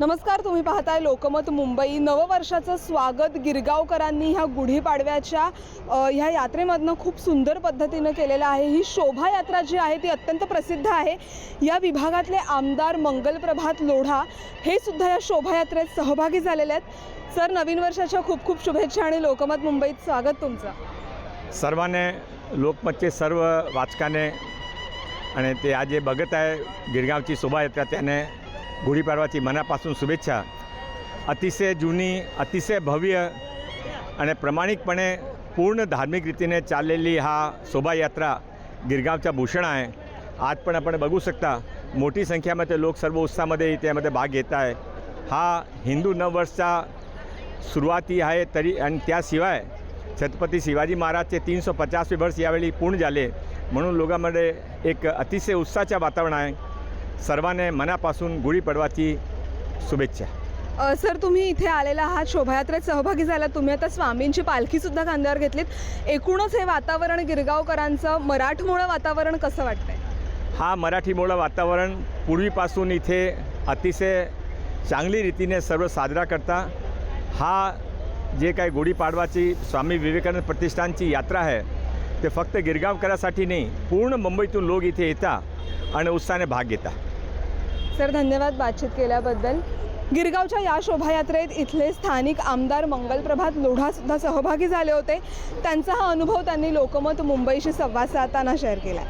नमस्कार तुम्ही पाहताय लोकमत मुंबई. नववर्षाचं स्वागत गिरगावकरांनी ह्या गुढीपाडव्याच्या ह्या यात्रेमधनं खूप सुंदर पद्धतीनं केलेलं आहे. ही शोभायात्रा जी आहे ती अत्यंत प्रसिद्ध आहे. या विभागातले आमदार मंगलप्रभात लोढा हे सुद्धा या शोभायात्रेत सहभागी झालेले आहेत. सर नवीन वर्षाच्या खूप खूप शुभेच्छा आणि लोकमत मुंबईत स्वागत तुमचं. सर्वाने लोकमतचे सर्व वाचकाने आणि ते आज जे बघत आहे गिरगावची शोभायात्रा त्याने गुढीपाडवाची मनापासून शुभेच्छा. अतिशय जुनी अतिशय भव्य आणि प्रामाणिकपणे पूर्ण धार्मिक रीतीने चाललेली हा शोभायात्रा गिरगावचा भूषण आहे. आज पण आपण बघू शकता मोठी संख्यामध्ये लोक सर्व उत्साहामध्ये त्यामध्ये भाग घेत आहे. हा हिंदू नववर्षचा सुरुवाती आहे तरी आणि त्याशिवाय छत्रपती शिवाजी महाराजचे तीनशे पचासवे वर्ष यावेळी पूर्ण झाले. म्हणून लोकांमध्ये एक अतिशय उत्साहाचं वातावरण आहे. सर्वांनी मनापासून गुढीपाडवाची शुभेच्छा. अ, सर तुम्ही इथे आलेला आहात शोभायात्रेत सहभागी झाला तुम्ही. आता स्वामींची पालखीसुद्धा खांद्यावर घेतलीत. एकूणच हे वातावरण गिरगावकरांचं मराठमोळं वातावरण कसं वाटतंय? हा मराठीमुळं वातावरण पूर्वीपासून इथे अतिशय चांगली रीतीने सर्व साजरा करता. हा जे काही गुढीपाडवाची स्वामी विवेकानंद प्रतिष्ठानची यात्रा आहे ते फक्त गिरगावकरासाठी नाही पूर्ण मुंबईतून लोक इथे येतात आणि उत्साहाने भाग घेतात सर धन्यवाद बातचीत केल्याबद्दल. गिरगावच्या या शोभायात्रेत इथले स्थानिक आमदार मंगलप्रभात लोढासुद्धा सहभागी झाले होते. त्यांचा हा अनुभव त्यांनी लोकमत मुंबईशी संवाद साधताना शेअर केला